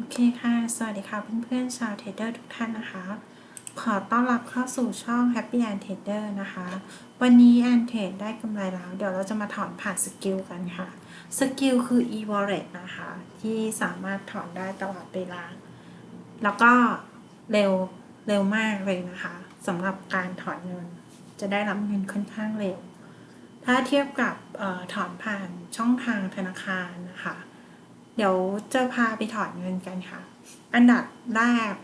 โอเคค่ะ สวัสดีค่ะเพื่อนๆชาวเทรดเดอร์ทุกท่านนะคะ ขอต้อนรับเข้าสู่ช่อง Happy and Trader นะคะ วันนี้แอนเทรดได้กำไรแล้ว เดี๋ยวเราจะมาถอนผ่านสกิลกันค่ะ สกิลคือ e-wallet นะคะ ที่สามารถถอนได้ตลอดเวลา แล้วก็เร็วเร็วมากเลยนะคะสำหรับการถอนเงิน จะได้รับเงินค่อนข้างเร็ว ถ้าเทียบกับออถอนผ่านช่องทางธนาคารนะคะ เดี๋ยวจะพาไปถอนเงินกันค่ะ อันดับแรก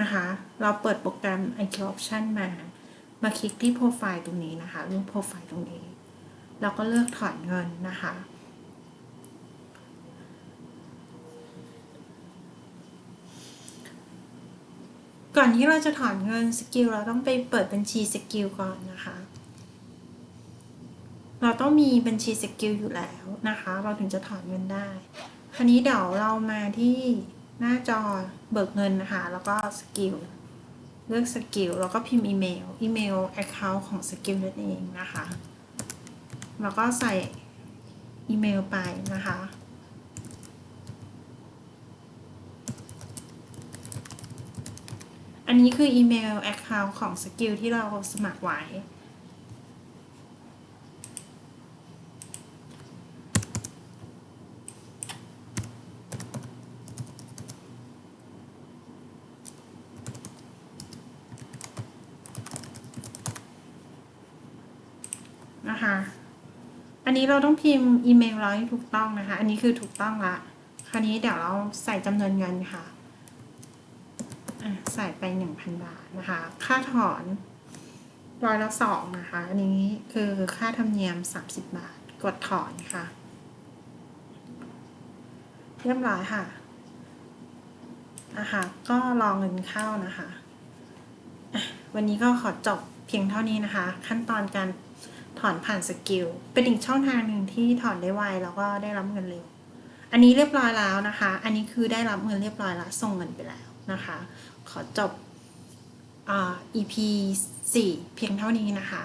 นะคะ เราเปิดโปรแกรม IQ Option มา มาคลิกที่โปรไฟล์ตรงนี้นะคะเรูปโปรไฟล์ตรงนี้ เราก็เลือกถอนเงินนะคะ ก่อนที่เราจะถอนเงินสกิลเราต้องไปเปิดบัญชีสกิลก่อนนะคะ เราต้องมีบัญชีสกิลอยู่แล้วนะคะ เราถึงจะถอนเงินได้ คราวนี้เดี๋ยวเรามาที่หน้าจอเบิกเงินนะคะ แล้วก็สกิลเลือกสกิลแล้วก็พิมพ์อีเมล อีเมล Account ของสกิลนั่นเองนะคะ แล้วก็ใส่อีเมลไปนะคะ อันนี้คืออีเมล Account ของสกิลที่เราสมัครไว้ นะคะ อันนี้เราต้องพิมพ์อีเมลเราให้ถูกต้องนะคะ อันนี้คือถูกต้องละ คราวนี้เดี๋ยวเราใส่จำนวนเงินค่ะ ใส่ไปหนึ่งพันบาทนะคะ ค่าถอนร้อยละสองนะคะ อันนี้คือค่าธรรมเนียมสามสิบบาท กดถอนค่ะ เรียบร้อยค่ะนะคะก็รอเงินเข้านะคะ วันนี้ก็ขอจบเพียงเท่านี้นะคะ ขั้นตอนการ ถอนผ่านสกิล เป็นอีกช่องทางหนึ่งที่ถอนได้ไวแล้วก็ได้รับเงินเร็ว อันนี้เรียบร้อยแล้วนะคะ อันนี้คือได้รับเงินเรียบร้อยแล้วส่งเงินไปแล้วนะคะ ขอจบอ่า EP 4 เพียงเท่านี้นะคะ